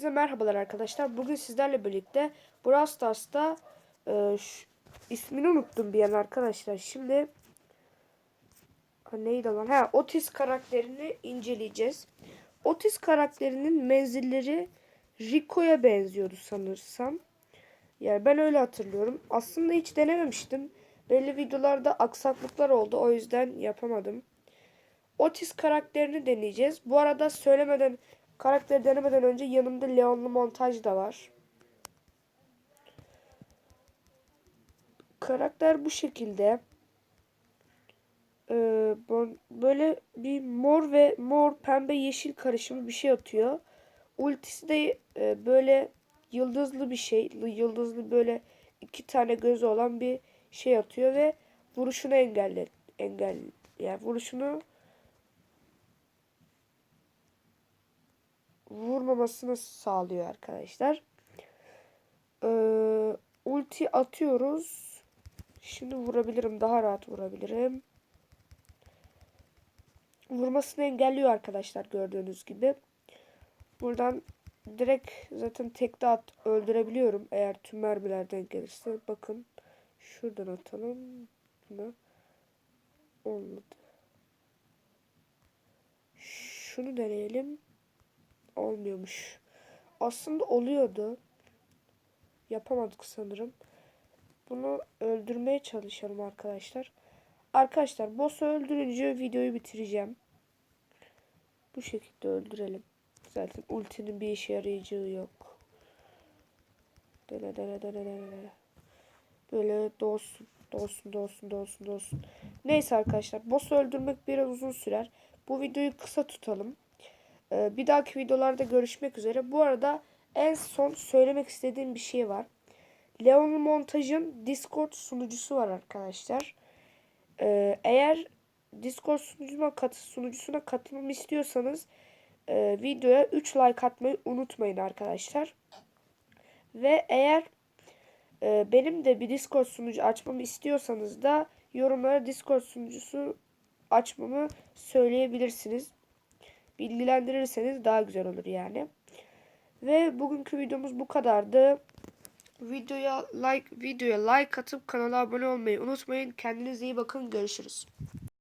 Herkese merhabalar arkadaşlar. Bugün sizlerle birlikte Brawl Stars'ta e, şu, ismini unuttum bir an arkadaşlar. Şimdi ha, neydi lan? Ha, Otis karakterini inceleyeceğiz. Otis karakterinin menzilleri Rico'ya benziyordu sanırsam. Yani ben öyle hatırlıyorum. Aslında hiç denememiştim. Belli videolarda aksaklıklar oldu. O yüzden yapamadım. Otis karakterini deneyeceğiz. Bu arada söylemeden karakteri denemeden önce yanımda Leonlu montaj da var. Karakter bu şekilde. Ee, böyle bir mor ve mor pembe yeşil karışımı bir şey atıyor. Ultisi de e, böyle yıldızlı bir şey. Yıldızlı böyle iki tane gözü olan bir şey atıyor ve vuruşunu engelle engel yani vuruşunu vurmamasını sağlıyor arkadaşlar. Ee, ulti atıyoruz. Şimdi vurabilirim. Daha rahat vurabilirim. Vurmasını engelliyor arkadaşlar gördüğünüz gibi. Buradan direkt zaten tekte at öldürebiliyorum. Eğer tüm mermilerden gelirse. Bakın. Şuradan atalım. Buna. Olmadı. Şunu deneyelim olmuyormuş. Aslında oluyordu. Yapamadık sanırım. Bunu öldürmeye çalışalım arkadaşlar. Arkadaşlar boss'u öldürünce videoyu bitireceğim. Bu şekilde öldürelim. Zaten ultinin bir işe yarayacağı yok. Böyle dolsun. Dolsun dolsun dolsun dolsun. Neyse arkadaşlar. Boss'u öldürmek biraz uzun sürer. Bu videoyu kısa tutalım. Ee, bir dahaki videolarda görüşmek üzere. Bu arada en son söylemek istediğim bir şey var. Leon Montaj'ın Discord sunucusu var arkadaşlar. Ee, eğer Discord sunucusuna, kat sunucusuna katılmamı istiyorsanız e, videoya 3 like atmayı unutmayın arkadaşlar. Ve eğer e, benim de bir Discord sunucu açmamı istiyorsanız da yorumlara Discord sunucusu açmamı söyleyebilirsiniz bilgilendirirseniz daha güzel olur yani. Ve bugünkü videomuz bu kadardı. Videoya like videoya like atıp kanala abone olmayı unutmayın. Kendinize iyi bakın. Görüşürüz.